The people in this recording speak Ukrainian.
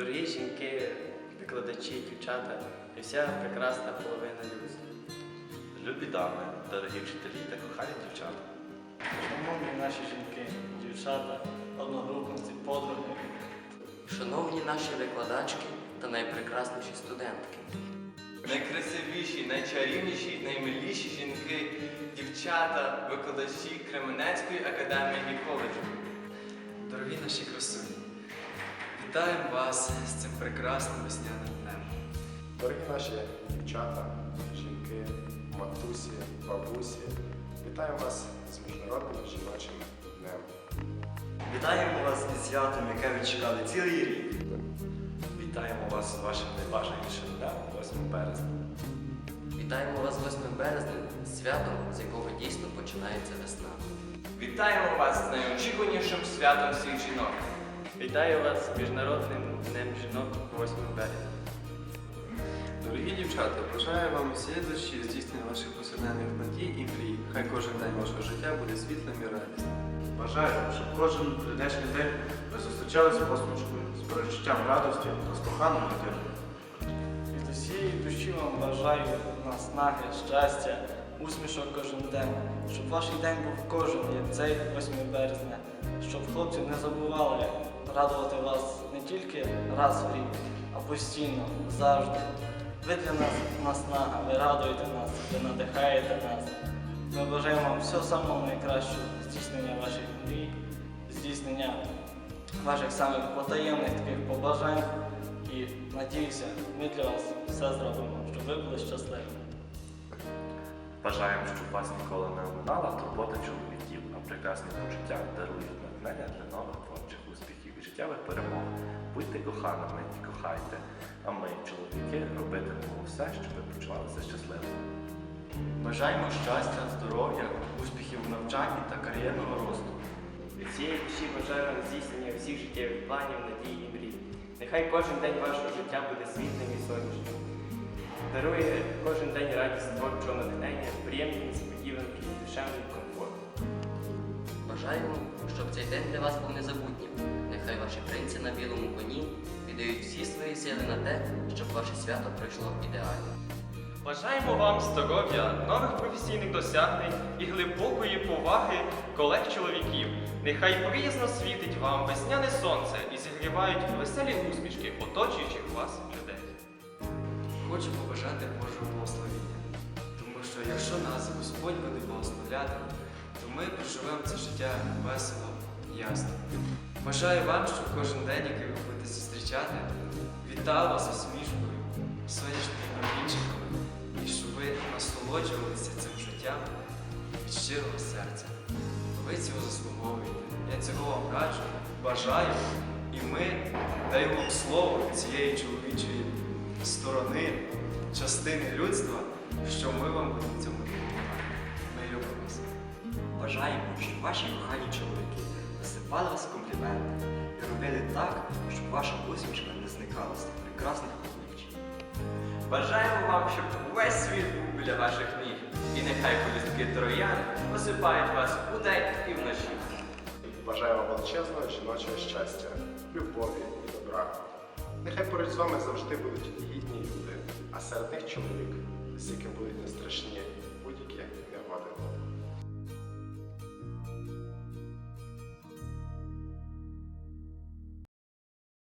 Дорогі жінки, викладачі, дівчата і вся прекрасна половина людства. Любі дами, дорогі вчителі та кохані дівчата. Шановні наші жінки, дівчата, одногрупниці, подруги. Шановні наші викладачки та найпрекрасніші студентки. Найкрасивіші, найчарівніші, наймиліші жінки, дівчата, викладачі Кременецької академії і коледжу. Дорогі наші красуні, вітаємо вас з цим прекрасним весняним днем. Дорогі наші дівчата, жінки, матусі, бабусі, вітаю вас з міжнародним жіночим днем. Вітаємо вас із святом, яке ви чекали цілий рік. Вітаємо вас з вашим найбажанішим днем 8 березня. Вітаємо вас 8 березня, з святом, з якого дійсно починається весна. Вітаємо вас з найочікуванішим святом всіх жінок. Вітаю вас з Міжнародним днем жінок 8 березня. Дорогі дівчата, бажаю вам усієї душі здійснення ваших повсякденних надій і мрій. Хай кожен день вашого життя буде світлим і радісним. Бажаю, щоб кожен прийдешній день ви зустрічали з посмішкою, з перечуттям радості та з коханою людиною. Від усієї душі вам бажаю наснаги, щастя, усмішок кожен день, щоб ваш день був кожен, як цей 8 березня, щоб хлопці не забували радувати вас не тільки раз в рік, а постійно, завжди. Ви для нас наснага, ви радуєте нас, ви надихаєте нас. Ми бажаємо вам всього самого найкращого, здійснення ваших мрій, здійснення ваших самих потаємних таких побажань. І надіюся, ми для вас все зробимо, щоб ви були щасливі. Бажаємо, щоб вас ніколи не оминала турбота чоловіків, а прекрасні почуття дарують натхнення для нових і життєвих перемог. Будьте коханими і кохайте, а ми, чоловіки, робитимемо все, щоб ви почувалися щасливими. Бажаємо щастя, здоров'я, успіхів у навчанні та кар'єрного росту. Від цієї душі бажаю вам здійснення всіх життєвих планів, надій і мрій. Нехай кожен день вашого життя буде світлим і сонячним. Дарує кожен день радість творчого натхнення, приємні несподіванки і душевний комфорт. Бажаємо, щоб цей день для вас був незабутнім. Нехай ваші принці на білому коні віддають всі свої сили на те, щоб ваше свято пройшло ідеально. Бажаємо вам здоров'я, нових професійних досягнень і глибокої поваги колег чоловіків. Нехай приязно світить вам весняне сонце і зігрівають веселі усмішки оточуючих вас людей. Хочу побажати Божого благословення, тому що якщо нас Господь буде благословляти, ми проживемо це життя весело і ясно. Бажаю вам, щоб кожен день, який ви будете зустрічати, вітав вас усмішкою, сонячними промінчиками, і щоб ви насолоджувалися цим життям від щирого серця. Ви цього заслуговуєте. Я цього вам раджу, бажаю, і ми даємо вам слово від цієї чоловічої сторони, частини людства, що ми вам будемо цьому Бажаємо, щоб ваші кохані чоловіки засипали вас компліменти і робили так, щоб ваша усмішка не зникала з тих прекрасних облич. Бажаємо вам, щоб весь світ був біля ваших ніг, і нехай полістки троян осипають вас удень і вночі. Бажаю вам величезного жіночого щастя, любові і добра. Нехай поруч з вами завжди будуть гідні люди, а серед них чоловік, з яким будуть не страшні